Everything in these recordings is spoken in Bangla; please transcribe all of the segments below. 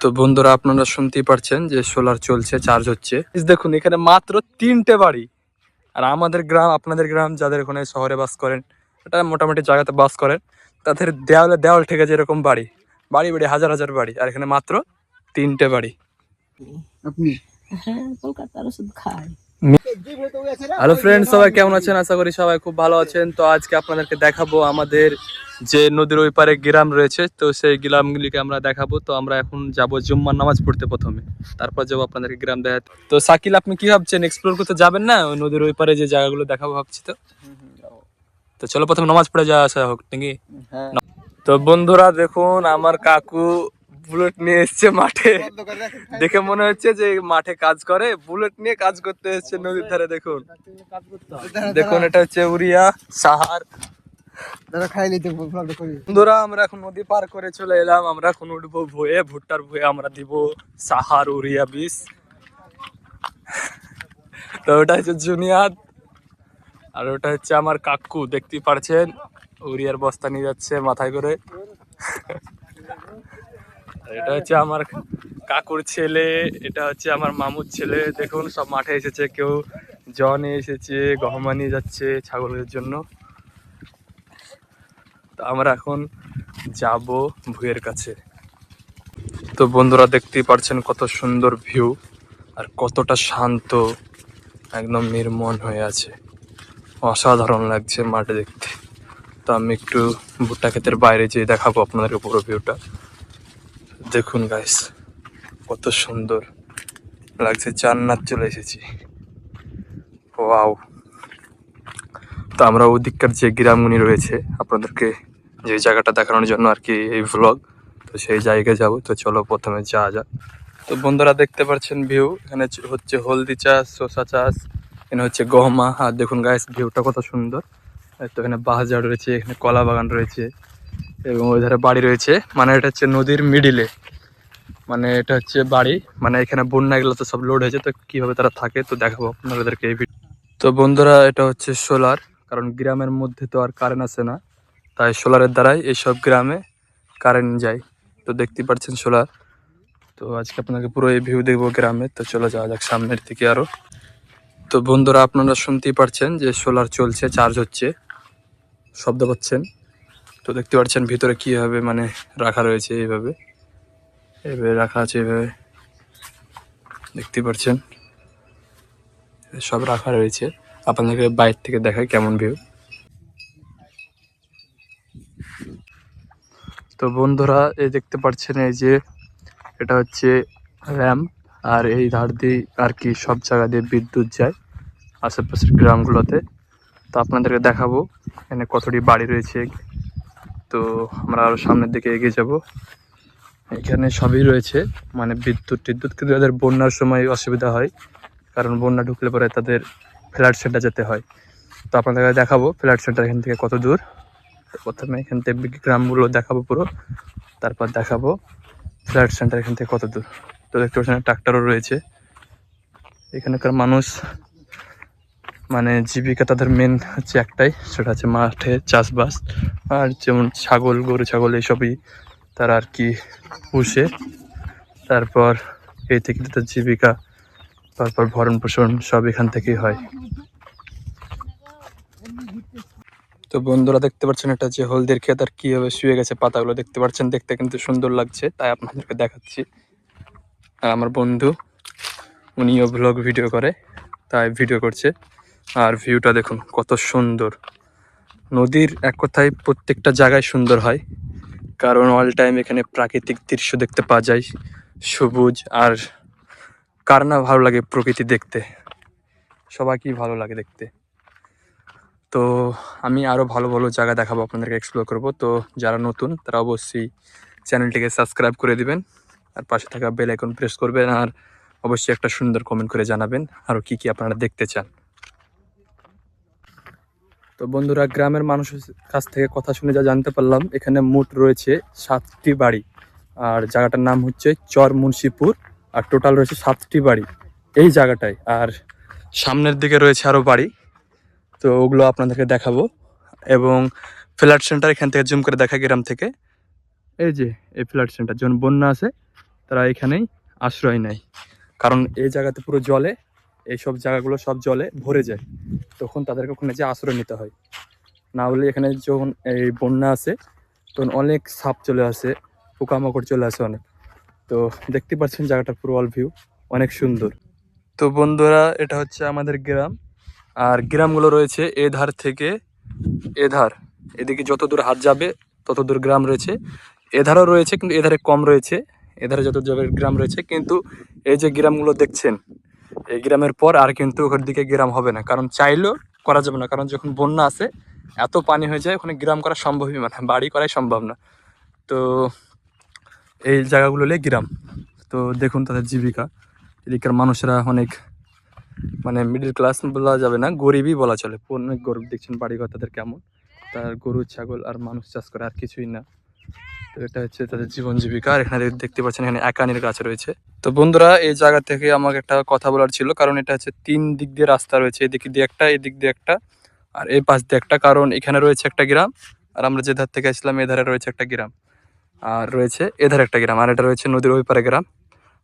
তো বন্ধুরা আপনারা শুনতেই পারছেন যে সোলার চলছে চার্জ হচ্ছে। দেখুন এখানে মাত্র তিনটে বাড়ি। আর আমাদের গ্রাম আপনাদের গ্রাম যাদের ওখানে শহরে বাস করেন এটা মোটামুটি জায়গাতে বাস করেন তাদের দেওয়ালে দেওয়াল ঠেকে যেরকম এরকম বাড়ি। বাড়ি বাড়ি হাজার হাজার বাড়ি। আর এখানে মাত্র তিনটে বাড়ি। আপনি? হ্যাঁ কলকাতার ওষুধ খাই হ্যালো ফ্রেন্ড সবাই কেমন আছেন? আশা করি সবাই খুব ভালো আছেন। তো আজকে আপনাদেরকে দেখাবো আমাদের যে নদীর ওই পারে গ্রাম রয়েছে তো সেই গ্রামগুলিকে আমরা দেখাবো। তো আমরা এখন যাব জুম্মার নামাজ পড়তে প্রথমে। তারপর যাব আপনাদেরকে গ্রাম দেখাতে। তো সাকিল আপনি কি ভাবছেন? এক্সপ্লোর করতে যাবেন না? ওই নদীর ওই পারে যে জায়গাগুলো দেখাবো ভাবছি তো? তো চলো প্রথমে নামাজ পড়ে যাওয়া আসা হোক নাকি? হ্যাঁ। তো বন্ধুরা দেখুন আমার কাকু বুলেট নিয়ে এসছে মাঠে। দেখে মনে হচ্ছে যে মাঠে কাজ করে। বুলেট নিয়ে কাজ করতে এসছে নদীর ধারে দেখুন। দেখুন এটা হচ্ছে উড়িয়া সাহার। বন্ধুরা আমরা এখন নদী পার করে চলে এলাম। আমরা এখন উঠবো ভুয়ে ভুট্টার ভুয়ে আমরা দিব সাহার উড়িয়া বিষ তো ওটা হচ্ছে জুনিয়াদ আর ওটা হচ্ছে আমার কাকু। দেখতে পারছেন উড়িয়ার বস্তা নিয়ে যাচ্ছে মাথায় করে। এটা হচ্ছে আমার কাকুর ছেলে, এটা হচ্ছে আমার মামুর ছেলে। দেখুন, সব মাঠে এসেছে, কেউ জ নিয়ে এসেছে, গহমা নিয়ে যাচ্ছে ছাগলের জন্য। তো আমরা এখন যাব ভুয়ের কাছে। তো বন্ধুরা, দেখতেই পারছেন কত সুন্দর ভিউ আর কতটা শান্ত, একদম নির্মল হয়ে আছে। অসাধারণ লাগছে মাঠে দেখতে। তো আমি একটু ভুট্টা ক্ষেতের বাইরে যেয়ে দেখাবো আপনাদের পুরো ভিউটা। দেখুন গাইস কত সুন্দর লাগছে। জান্নাত চলে এসেছি। ওয়াও তো আমরা ওদিককার যে গ্রামগুনি রয়েছে, আপনাদেরকে যে জায়গাটা দেখানোর জন্য আর কি এই ভ্লগ তো সেই জায়গায় যাব। তো চলো প্রথমে যাওয়া যাক। তো বন্ধুরা, দেখতে পাচ্ছেন ভিউ এখানে হচ্ছে হলদি চাষ, শসা চাষ, এখানে হচ্ছে গহমা। আর দেখুন গাইস ভিউটা কত সুন্দর। তো এখানে বাহাজার রয়েছে, এখানে কলা বাগান রয়েছে। এবং ওই ধারে বাড়ি রয়েছে। মানে এটা হচ্ছে নদীর মিডিলে মানে এটা হচ্ছে বাড়ি। মানে এখানে বন্যা এগুলো তো সব লোড হয়েছে, তো কীভাবে তারা থাকে তো দেখাবো আপনাদেরকে এই ভিডিও তো বন্ধুরা, এটা হচ্ছে সোলার। কারণ গ্রামের মধ্যে তো আর কারেন্ট আসে না। তাই সোলারের দ্বারাই এইসব গ্রামে কারেন্ট যায়। তো দেখতেই পাচ্ছেন সোলার। তো আজকে আপনাকে পুরো এই ভিউ দেখব গ্রামে। তো চলে যাওয়া যাক সামনের দিকে আরও। তো বন্ধুরা, আপনারা শুনতেই পারছেন যে সোলার চলছে চার্জ হচ্ছে। শব্দ পাচ্ছেন। তো দেখতে পাচ্ছেন ভিতরে কীভাবে মানে রাখা রয়েছে এইভাবে। এইভাবে রাখা আছে এইভাবে। দেখতে পাচ্ছেন? সব রাখা রয়েছে। আপনাদেরকে বাইরে থেকে দেখায় কেমন ভিউ। তো বন্ধুরা, এই দেখতে পাচ্ছেন এই যে, এটা হচ্ছে র্যাম্প, আর এই ধার দিয়ে আর কি সব জায়গা দিয়ে বিদ্যুৎ যায় আশেপাশের গ্রামগুলোতে। তো আপনাদেরকে দেখাবো এখানে কতটি বাড়ি রয়েছে। তো আমরা আরও সামনের দিকে এগিয়ে যাব। এখানে সবই রয়েছে। মানে বিদ্যুৎ টিদ্যুৎ কিন্তু তাদের বন্যার সময় অসুবিধা হয়। কারণ বন্যা ঢুকলে পরে তাদের ফ্ল্যাট সেন্টার যেতে হয়। তো আপনাদেরকে দেখাবো ফ্ল্যাট সেন্টার এখান থেকে কত দূর। প্রথমে এখান থেকে গ্রামগুলো দেখাবো পুরো। তারপর দেখাবো ফ্ল্যাট সেন্টার এখান থেকে কত দূর। তো দেখতে পাচ্ছেন ট্রাক্টরও রয়েছে। এখানকার মানুষ মানে জীবিকা তাদের মেন হচ্ছে একটাই, সেটা হচ্ছে মাঠে চাষবাস। আর যেমন ছাগল, গরু, ছাগল এইসবই তারা আর কি পুষে। তারপর এই থেকে তাদের জীবিকা, তারপর ভরণ পোষণ সব এখান থেকেই হয়। তো বন্ধুরা দেখতে পাচ্ছেন এটা যে হলদের ক্ষেত আর কীভাবে শুয়ে গেছে পাতাগুলো দেখতে পাচ্ছেন, দেখতে কিন্তু সুন্দর লাগছে, তাই আপনাদেরকে দেখাচ্ছি। আর আমার বন্ধু, উনিও ব্লগ ভিডিও করে, তাই ভিডিও করছে। আর ভিউটা দেখুন, কত সুন্দর। নদীর এক কথায় প্রত্যেকটা জায়গায় সুন্দর হয়, কারণ অল টাইম এখানে প্রাকৃতিক দৃশ্য দেখতে পাওয়া যায়, সবুজ আর কার না ভালো লাগে প্রকৃতি দেখতে। সবাইকেই ভালো লাগে দেখতে। তো আমি আরও ভালো ভালো জায়গা দেখাবো, আপনাদেরকে এক্সপ্লোর করব। তো যারা নতুন, তারা অবশ্যই চ্যানেলটিকে সাবস্ক্রাইব করে দিবেন, আর পাশে থাকা বেল আইকন প্রেস করবেন, আর অবশ্যই একটা সুন্দর কমেন্ট করে জানাবেন আরও কি কি আপনারা দেখতে চান। তো বন্ধুরা, গ্রামের মানুষের কাছ থেকে কথা শুনে যা জানতে পারলাম, এখানে মোট রয়েছে সাতটি বাড়ি। আর জায়গাটার নাম হচ্ছে চর মুন্সিপুর আর টোটাল রয়েছে সাতটি বাড়ি এই জায়গাটায়। আর সামনের দিকে রয়েছে আরও বাড়ি, তো ওগুলো আপনাদেরকে দেখাবো। এবং ফ্ল্যাট সেন্টার এখান থেকে জুম করে দেখা গ্রাম থেকে। এই যে, এই ফ্ল্যাট সেন্টার, যখন বন্যা আছে তারা এখানেই আশ্রয় নেয়। কারণ এই জায়গাতে পুরো জলে এইসব জায়গাগুলো সব জলে ভরে যায়। তখন তাদেরকে ওখানে যে আশ্রয় নিতে হয়। না হলে এখানে যখন এই বন্যা আসে তখন অনেক সাপ চলে আসে, পোকামাকড় চলে আসে অনেক। তো দেখতে পাচ্ছেন জায়গাটা পুরো অল ভিউ অনেক সুন্দর। তো বন্ধুরা, এটা হচ্ছে আমাদের গ্রাম। আর গ্রামগুলো রয়েছে এ ধার থেকে এ ধার এদিকে যত দূর হাত যাবে, তত দূর গ্রাম রয়েছে। এধারও রয়েছে, কিন্তু এধারে কম রয়েছে। এধারে যত যাবে, গ্রাম রয়েছে। কিন্তু এই যে গ্রামগুলো দেখছেন এই গ্রামের পর আর কিন্তু ওখান দিকে গ্রাম হবে না। কারণ চাইলেও করা যাবে না। কারণ যখন বন্যা আসে এত পানি হয়ে যায়, ওখানে গ্রাম করা সম্ভবই মানে বাড়ি করাই সম্ভব না। তো এই জায়গাগুলো হলে গ্রাম। তো দেখুন তাদের জীবিকা। এদিকের মানুষেরা অনেক মানে মিডিল ক্লাস বলা যাবে না, গরিবই বলা চলে। অনেক গরিব, দেখছেন বাড়িঘর তাদের কেমন? তার গরু, ছাগল আর মানুষ চাষ করে আর কিছুই না। তো এটা হচ্ছে তাদের জীবন জীবিকা। আর এখানে দেখতে পাচ্ছেন এখানে একানির গাছ রয়েছে। তো বন্ধুরা, এই জায়গা থেকে আমাকে একটা কথা বলার ছিল, কারণ এটা হচ্ছে তিন দিক দিয়ে রাস্তা রয়েছে, এদিক দিয়ে একটা, এদিক দিয়ে একটা, আর এই পাশ দিয়ে একটা, কারণ এখানে রয়েছে একটা গ্রাম, আর আমরা যে ধার থেকে আসলাম এধারে রয়েছে একটা গ্রাম, আর রয়েছে এধারে একটা গ্রাম, আর এটা রয়েছে নদীর ওই পারে গ্রাম,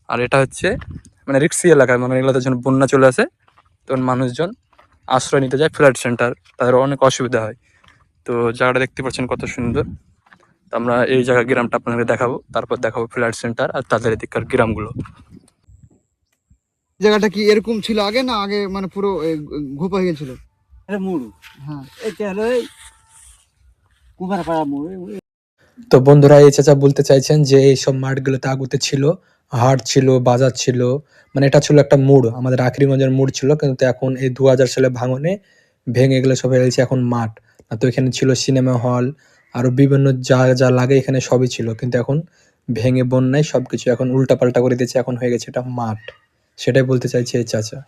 আর এটা হচ্ছে মানে রিক্সি এলাকায় মানে এগুলোতে যখন বন্যা চলে আসে, তখন মানুষজন আশ্রয় নিতে যায় ফ্ল্যাট সেন্টার, তাদের অনেক অসুবিধা হয়। তো জায়গাটা দেখতে পাচ্ছেন কত সুন্দর। আমরা এই জায়গা গ্রামটা আপনাদের দেখাবো তারপর দেখাবো ফ্ল্যাট সেন্টার আর তাদের এদিককার গ্রামগুলো। জায়গাটা কি এরকম ছিল আগে না আগে মানে পুরো ঘোপা হয়ে গেছিল? এটা মুড়ু। হ্যাঁ। এটা হলো এই মুড়ু তো বন্ধুরা এই চাচা বলতে চাইছেন যে এইসব মাঠগুলোতে আগুতে ছিল হাট ছিল বাজার ছিল মানে এটা ছিল একটা মুড় আমাদের আখরিগঞ্জের মোড় ছিল কিন্তু এখন এই দু হাজার সালে ভাঙনে ভেঙে গেলে সব হয়ে গেছে এখন মাঠ। না তো এখানে ছিল সিনেমা হল আরও বিভিন্ন যা যা লাগে এখানে সবই ছিল। কিন্তু এখন ভেঙে বন্যায় সবকিছু এখন উল্টাপাল্টা করে দিয়েছে, এখন হয়ে গেছে এটা মাঠ। সেটাই বলতে চাইছে এই চাচা।